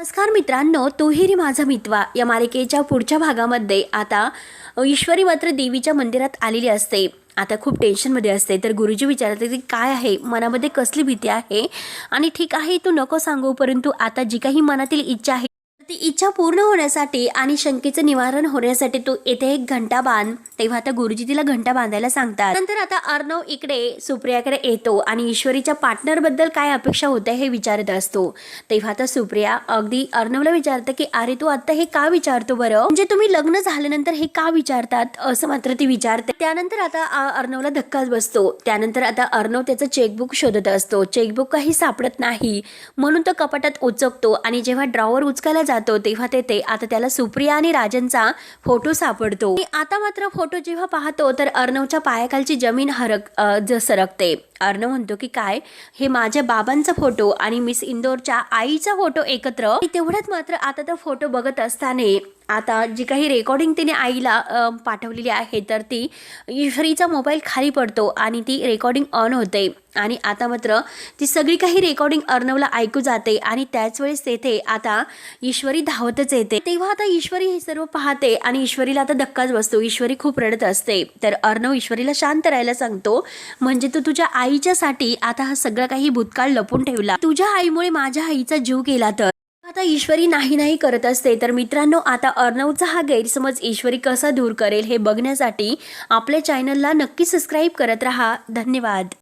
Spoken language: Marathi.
नमस्कार मित्रांनो तोहिरी माझा मितवा. या मालिकेच्या पुढच्या भागामध्ये आता ईश्वरी मात्र देवीच्या मंदिरात आलेली असते. आता खूप टेन्शनमध्ये असते. तर गुरुजी विचारते की काय आहे? मनामध्ये कसली भीती आहे? आणि ठीक आहे तू नको सांगू परंतु आता जी काही मनातील इच्छा आहे ती इच्छा पूर्ण होण्यासाठी आणि शंकेचं निवारण होण्यासाठी तू येथे एक घंटा बांध. तेव्हा आता गुरुजी तिला घंटा बांधायला सांगतात. नंतर आता अर्णव इकडे सुप्रियाकडे येतो आणि ईश्वरीच्या पार्टनरबद्दल काय अपेक्षा होत्या हे विचारत असतो. तेव्हा आता सुप्रिया अगदी अर्णवला विचारते की अरे तू आता हे का विचारतो बरं? म्हणजे तुम्ही लग्न झाल्यानंतर हे का विचारतात? असं मात्र ती विचारते. त्यानंतर आता अर्णवला धक्काच बसतो. त्यानंतर आता अर्णव त्याचं चेकबुक शोधत असतो. चेकबुक काही सापडत नाही. म्हणून तो कपाटात उचकतो आणि जेव्हा ड्रॉवर उचकायला जातो तेव्हा तेथे आता त्याला सुप्रिया आणि राजनचा फोटो सापडतो. आता मात्र फोटो जेव्हा पाहतो तर अर्णवच्या पायाखालची जमीन हरक ज सरकते. अर्णव म्हणतो की काय? हे माझ्या बाबांचा फोटो आणि मिस इंदोरच्या आईचा फोटो एकत्र. तेवढ्यात मात्र आता तो फोटो बघत असताना आता जी काही रेकॉर्डिंग तिने आईला पाठवलेली आहे तर ती ईश्वरीचा मोबाईल खाली पडतो आणि ती रेकॉर्डिंग ऑन होते. आणि आता मात्र ती सगळी काही रेकॉर्डिंग अर्णवला ऐकू जाते आणि त्याच वेळेस तेथे आता ईश्वरी धावतच येते. तेव्हा आता ईश्वरी हे सर्व पाहते आणि ईश्वरीला आता धक्काच बसतो. ईश्वरी खूप रडत असते. तर अर्णव ईश्वरीला शांत राहायला सांगतो म्हणजे तू तुझ्या आईच्यासाठी आता हा सगळं काही भूतकाळ लपून ठेवला. तुझ्या आईमुळे माझ्या आईचा जीव गेला तर. आता ईश्वरी नाही नाही करत असते तर मित्रांनो आता अर्णवचा हा गैरसमज ईश्वरी कसा दूर करेल हे बघण्यासाठी आपल्या चॅनलला नक्की सबस्क्राईब करत रहा. धन्यवाद.